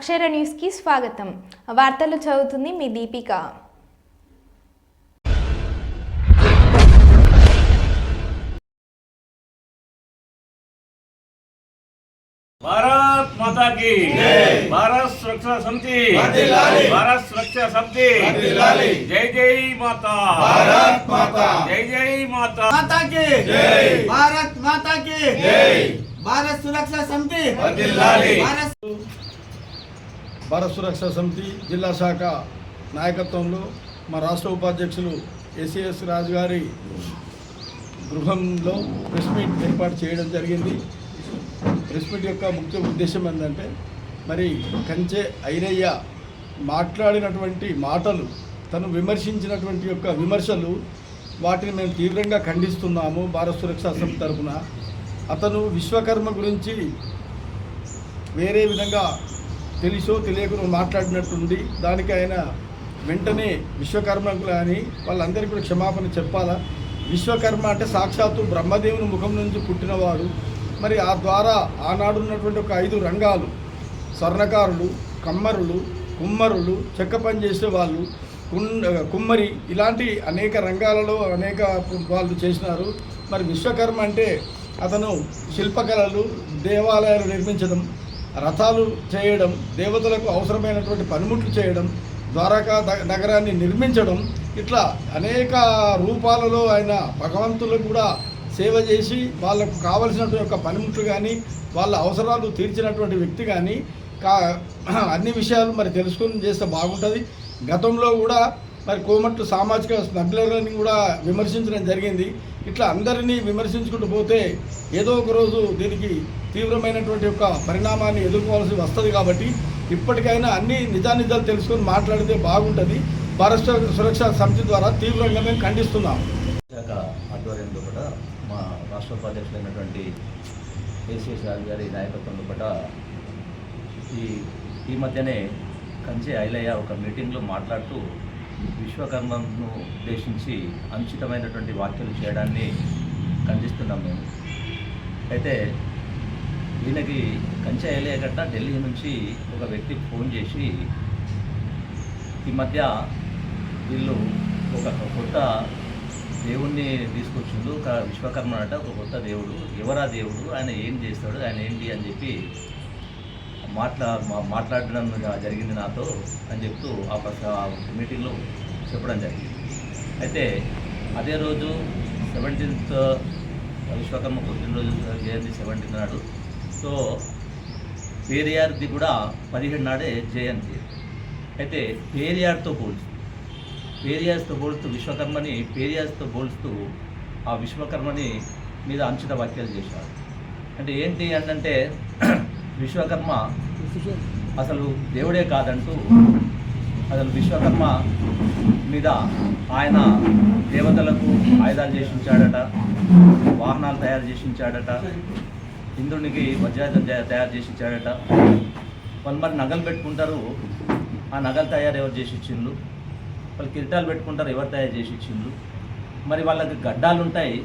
అక్షర న్యూస్కి స్వాగతం. వార్తలు చదువుతుంది మీ దీపిక. భారత్ భారత్ సురక్ష సమితి. భారత్ సురక్ష సమితి. జై జై మాతా. భారత్ జై జై మాతా. మాతాకి భారత్ మాతాకి సురక్ష భారత సురక్ష సమితి జిల్లా శాఖ నాయకత్వంలో మా రాష్ట్ర ఉపాధ్యక్షులు ఎస్ఏఎస్ రాజు గారి గృహంలో ప్రెస్ మీట్ ఏర్పాటు చేయడం జరిగింది. ప్రెస్ మీట్ యొక్క ముఖ్య ఉద్దేశం ఏంటంటే మరి కంచె ఐరయ్య మాట్లాడినటువంటి మాటలు తను విమర్శించినటువంటి యొక్క విమర్శలు వాటిని మేము తీవ్రంగా ఖండిస్తున్నాము భారత సురక్షా సమితి తరఫున. అతను విశ్వకర్మ గురించి వేరే విధంగా తెలిసో తెలియకుండా మాట్లాడినట్టుంది దానికి ఆయన వెంటనే విశ్వకర్మకులు అని వాళ్ళందరికీ కూడా క్షమాపణ చెప్పాలా? విశ్వకర్మ అంటే సాక్షాత్తు బ్రహ్మదేవుని ముఖం నుంచి పుట్టినవాడు. మరి ఆ ద్వారా ఆనాడు ఉన్నటువంటి ఒక ఐదు రంగాలు. స్వర్ణకారులు కమ్మరులు కుమ్మరులు చెక్క పని చేసే వాళ్ళు కుమ్మరి ఇలాంటి అనేక రంగాలలో అనేక వాళ్ళు చేసినారు. మరి విశ్వకర్మ అంటే అతను శిల్పకళలు దేవాలయాలు నిర్మించడం రథాలు చేయడం దేవతలకు అవసరమైనటువంటి పనిముట్లు చేయడం ద్వారకా నగరాన్ని నిర్మించడం ఇట్లా అనేక రూపాలలో ఆయన భగవంతులకు కూడా సేవ చేసి వాళ్ళకు కావలసినటువంటి యొక్క పనిముట్లు కానీ వాళ్ళ అవసరాలు తీర్చినటువంటి వ్యక్తి కానీ కా అన్ని విషయాలు మరి తెలుసుకొని చేస్తే బాగుంటుంది. గతంలో కూడా మరి కోమట్టు సామాజిక స్మగ్లర్లని కూడా విమర్శించడం జరిగింది. ఇట్లా అందరినీ విమర్శించుకుంటూ పోతే ఏదో ఒక రోజు దీనికి తీవ్రమైనటువంటి యొక్క పరిణామాన్ని ఎదుర్కోవాల్సి వస్తుంది కాబట్టి ఇప్పటికైనా అన్ని నిజానిజాలు తెలుసుకొని మాట్లాడితే బాగుంటుంది. భారత సురక్షా సమితి ద్వారా తీవ్రంగా మేము ఖండిస్తున్నాం. శాఖ ఆధ్వర్యంలో కూడా మా రాష్ట్ర ఉపాధ్యక్షులైనటువంటి కేసీఎస్ రాజు గారి నాయకత్వంలో కూడా ఈ ఈ మధ్యనే కంచి ఐలయ్య ఒక మీటింగ్లో మాట్లాడుతూ విశ్వకర్మను ఉద్దేశించి అనుచితమైనటువంటి వ్యాఖ్యలు చేయడాన్ని ఖండిస్తున్నాం మేము. అయితే ఈయనకి కంచె ఐలయ్య ఢిల్లీ నుంచి ఒక వ్యక్తి ఫోన్ చేసి ఈ మధ్య వీళ్ళు ఒక కొత్త దేవుణ్ణి తీసుకొచ్చిండు. ఒక విశ్వకర్మ అంటే ఒక కొత్త దేవుడు. ఎవరా దేవుడు? ఆయన ఏం చేస్తాడు? ఆయన ఏంటి? అని చెప్పి మాట్లా మాట్లాడడం జరిగింది నాతో అని చెప్తూ ఆ పక్క- మీటింగ్లో చెప్పడం జరిగింది. అయితే అదే రోజు సెవెంటీన్త్ విశ్వకర్మ పుట్టినరోజు జయంతి సెవెంటీన్త్ నాడు. సో పేరియార్ది కూడా పదిహేడు నాడే జయంతి. అయితే పేరియార్తో పోల్చి పేరియార్స్తో పోలుస్తూ విశ్వకర్మని పేరియార్స్తో పోలుస్తూ ఆ విశ్వకర్మని మీద అంచిత వ్యాఖ్యలు చేశారు. అంటే ఏంటి అంటే విశ్వకర్మ అసలు దేవుడే కాదంటూ అసలు విశ్వకర్మ మీద ఆయన దేవతలకు ఆయుధాలు చేసి ఉంచాడట వాహనాలు తయారు చేసి ఉంచాడట ఇంద్రునికి వజ్రాయుధం తయా- తయారు చేసి ఇచ్చాడట వాళ్ళు మరి నగలు పెట్టుకుంటారు. ఆ నగలు తయారు ఎవరు చేసి ఇచ్చిండ్రు వాళ్ళు కిరీటాలు పెట్టుకుంటారు ఎవరు తయారు చేసి ఇచ్చిండ్రు మరి వాళ్ళకి గడ్డాలు ఉంటాయి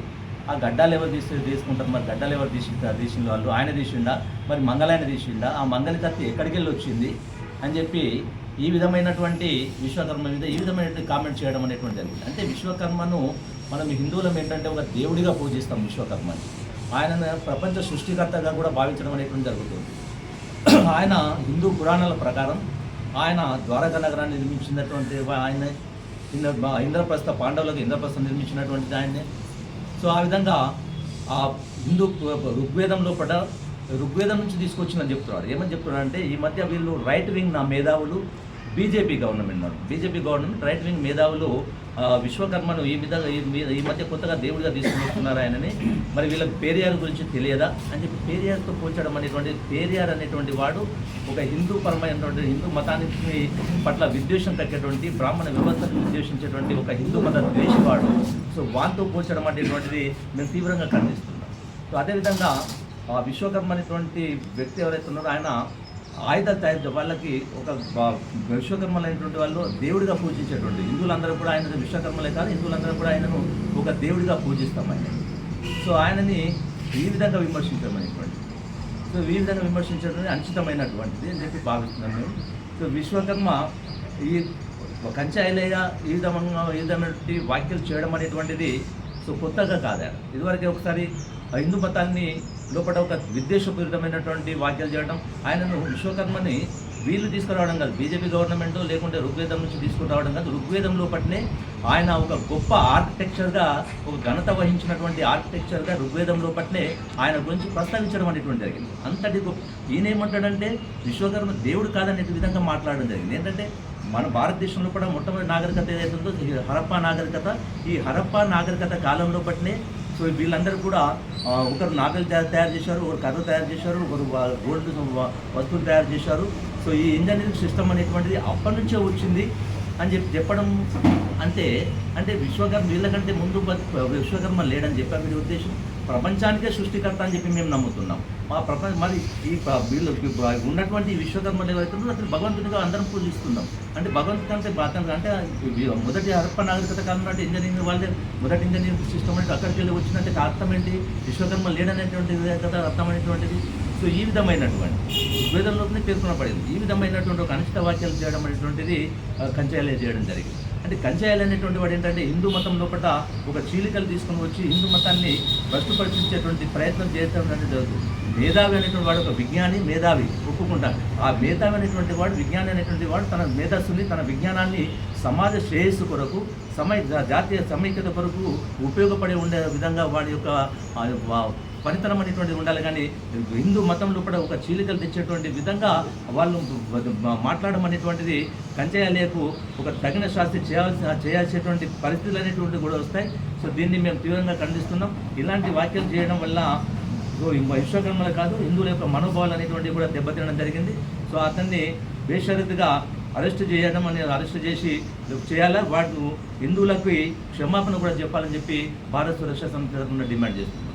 ఆ గడ్డాలు ఎవరు తీసి తీసుకుంటారు? మరి గడ్డాలు ఎవరు తీసి తీసిన వాళ్ళు. ఆయన తీసిండా? మరి మంగళాయన తీసిండా? ఆ మంగళి కత్తి ఎక్కడికి వెళ్ళి వచ్చింది? అని చెప్పి ఈ విధమైనటువంటి విశ్వకర్మ మీద ఈ విధమైనటువంటి కామెంట్ చేయడం అనేటువంటి జరిగింది. అంటే విశ్వకర్మను మనం హిందువులం ఏంటంటే ఒక దేవుడిగా పూజిస్తాం విశ్వకర్మని. ఆయన ప్రపంచ సృష్టికర్తగా కూడా భావించడం అనేటువంటి జరుగుతుంది. ఆయన హిందూ పురాణాల ప్రకారం ఆయన ద్వారకా నగరాన్ని నిర్మించినటువంటి ఆయన ఇంద్రప్రస్థ పాండవులకు ఇంద్రప్రస్థం నిర్మించినటువంటిది ఆయనే. సో ఆ విధంగా ఆ హిందూ ఋగ్వేదంలో పట ఋగ్వేదం నుంచి తీసుకొచ్చిందని చెప్తున్నాడు ఏమని చెప్తున్నాడు అంటే ఈ మధ్య వీళ్ళు రైట్ వింగ్ నా మేధావులు బీజేపీ గవర్నమెంట్ మనం బీజేపీ గవర్నమెంట్ రైట్ వింగ్ మేధావులు విశ్వకర్మను ఈ విధంగా ఈ ఈ మధ్య కొత్తగా దేవుడిగా తీసుకుని వస్తున్నారు ఆయనని. మరి వీళ్ళ పేరియార్ గురించి తెలియదా? అని చెప్పి పేరియార్తో పోల్చడం అనేటువంటి పేరియార్ అనేటువంటి వాడు ఒక హిందూ పరమైనటువంటి హిందూ మతానికి పట్ల విద్వేషం కట్టేటువంటి బ్రాహ్మణ వ్యవస్థను విద్వేషించేటువంటి ఒక హిందూ మత ద్వేషవాడు సో వాంతో పోల్చడం అనేటువంటిది మేము తీవ్రంగా ఖండిస్తున్నాం. సో అదేవిధంగా ఆ విశ్వకర్మ అనేటువంటి వ్యక్తి ఎవరైతే ఉన్నారో ఆయన ఆయుధ తయారు వాళ్ళకి ఒక విశ్వకర్మలైనటువంటి అయినటువంటి వాళ్ళు దేవుడిగా పూజించేటువంటి హిందువులందరూ కూడా ఆయన విశ్వకర్మలే కాదు హిందువులందరూ కూడా ఆయనను ఒక దేవుడిగా పూజిస్తాం ఆయన సో ఆయనని ఈ విధంగా విమర్శించమనేటువంటి సో ఈ విధంగా విమర్శించడం అనుచితమైనటువంటిది అని చెప్పి భావిస్తున్నాను మేము. సో విశ్వకర్మ ఈ కంచాయిలయ్య ఈ విధంగా ఈ విధమైనటువంటి వ్యాఖ్యలు చేయడం అనేటువంటిది సో కొత్తగా కాదు. ఇదివరకే ఒకసారి హిందూ మతాన్ని లోపల ఒక విద్వేషపూరితమైనటువంటి వ్యాఖ్యలు చేయడం ఆయనను విశ్వకర్మని వీళ్ళు తీసుకురావడం కాదు బీజేపీ గవర్నమెంట్ లేకుంటే ఋగ్వేదం నుంచి తీసుకురావడం కాదు ఋగ్వేదం లోపలనే ఆయన ఒక గొప్ప ఆర్కిటెక్చర్గా ఒక ఘనత వహించినటువంటి ఆర్కిటెక్చర్గా ఋగ్వేదం లోపలనే ఆయన గురించి ప్రస్తావించడం అనేటువంటి జరిగింది. అంతటి గొప్ప ఈయనేమంటాడంటే విశ్వకర్మ దేవుడు కాదనే విధంగా మాట్లాడడం జరిగింది. ఏంటంటే మన భారతదేశంలో కూడా మొట్టమొదటి నాగరికత ఏదైతుందో ఈ హరప్పా నాగరికత ఈ హరప్పా నాగరికత కాలంలో పట్టినే సో వీళ్ళందరూ కూడా ఒకరు నాగలు తయారు చేశారు ఒకరు కర్ర తయారు చేశారు ఒకరు వా- గోల్డ్ వస్తువులు తయారు చేశారు. సో ఈ ఇంజనీరింగ్ సిస్టమ్ అనేటువంటిది అప్పటి నుంచే వచ్చింది. అని చెప్పి చెప్పడం అంటే అంటే విశ్వకర్మ వీళ్ళకంటే ముందు విశ్వకర్మ లేడని చెప్పారు వీడి ఉద్దేశం. ప్రపంచానికే సృష్టికర్త అని చెప్పి మేము నమ్ముతున్నాం. మా ప్రపంచ మరి ఈ వీళ్ళు ఉన్నటువంటి విశ్వకర్మలు ఎవరైతే అతను భగవంతునిగా అందరం పూజిస్తున్నాం. అంటే భగవంతుడు అంటే అతను అంటే మొదటి హరప్ప నాగరికత కాలం అంటే ఇంజనీరింగ్ వాళ్ళే మొదటి ఇంజనీరింగ్ సిస్టమ్ అంటే అక్కడికి వెళ్ళి వచ్చినట్టు అర్థం ఏంటి? విశ్వకర్మ లేడనేటువంటి కదా అర్థమైనటువంటిది. సో ఈ విధమైనటువంటి ఋగ్వేదంలోనే పేర్కొనబడింది ఈ విధమైనటువంటి ఒక అనిష్ట వాక్యాలు చేయడం అనేటువంటిది ఆ, కంచాయాలే చేయడం జరిగింది. అంటే కంచాయలు అనేటువంటి వాడు ఏంటంటే హిందూ మతం లోపల ఒక చీలికలు తీసుకొని వచ్చి హిందూ మతాన్ని భ్రష్టుపరిచించేటువంటి ప్రయత్నం చేయడం అనేది జరుగుతుంది. మేధావి అనేటువంటి వాడు ఒక విజ్ఞాని మేధావి ఒప్పుకుంటాను ఆ మేధావి అనేటువంటి వాడు విజ్ఞాని అనేటువంటి వాడు తన మేధస్సుని తన విజ్ఞానాన్ని సమాజ శ్రేయస్సు కొరకు సమయ జాతీయ సమైక్యత కొరకు ఉపయోగపడే ఉండే విధంగా వాడి యొక్క వా- పనితనం అనేటువంటిది ఉండాలి. కానీ హిందూ మతంలో కూడా ఒక చీలికలు తెచ్చేటువంటి విధంగా వాళ్ళు మాట్లాడడం అనేటువంటిది కంచేయాలకు ఒక తగిన శాస్త్రి చేయాల్సిన చేయాల్సినటువంటి పరిస్థితులు అనేటువంటివి కూడా వస్తాయి. సో దీన్ని మేము తీవ్రంగా ఖండిస్తున్నాం. ఇలాంటి వ్యాఖ్యలు చేయడం వల్ల సో విశ్వకర్మలు కాదు హిందువుల యొక్క మనోభావాలు అనేటువంటివి కూడా దెబ్బతినడం జరిగింది. సో అతన్ని బేషరతుగా అరెస్ట్ చేయడం అనేది అరెస్ట్ చేసి చేయాలా? వాటి హిందువులకు క్షమాపణ కూడా చెప్పాలని చెప్పి భారత సురక్షా సంస్థ తరఫున డిమాండ్ చేస్తుంది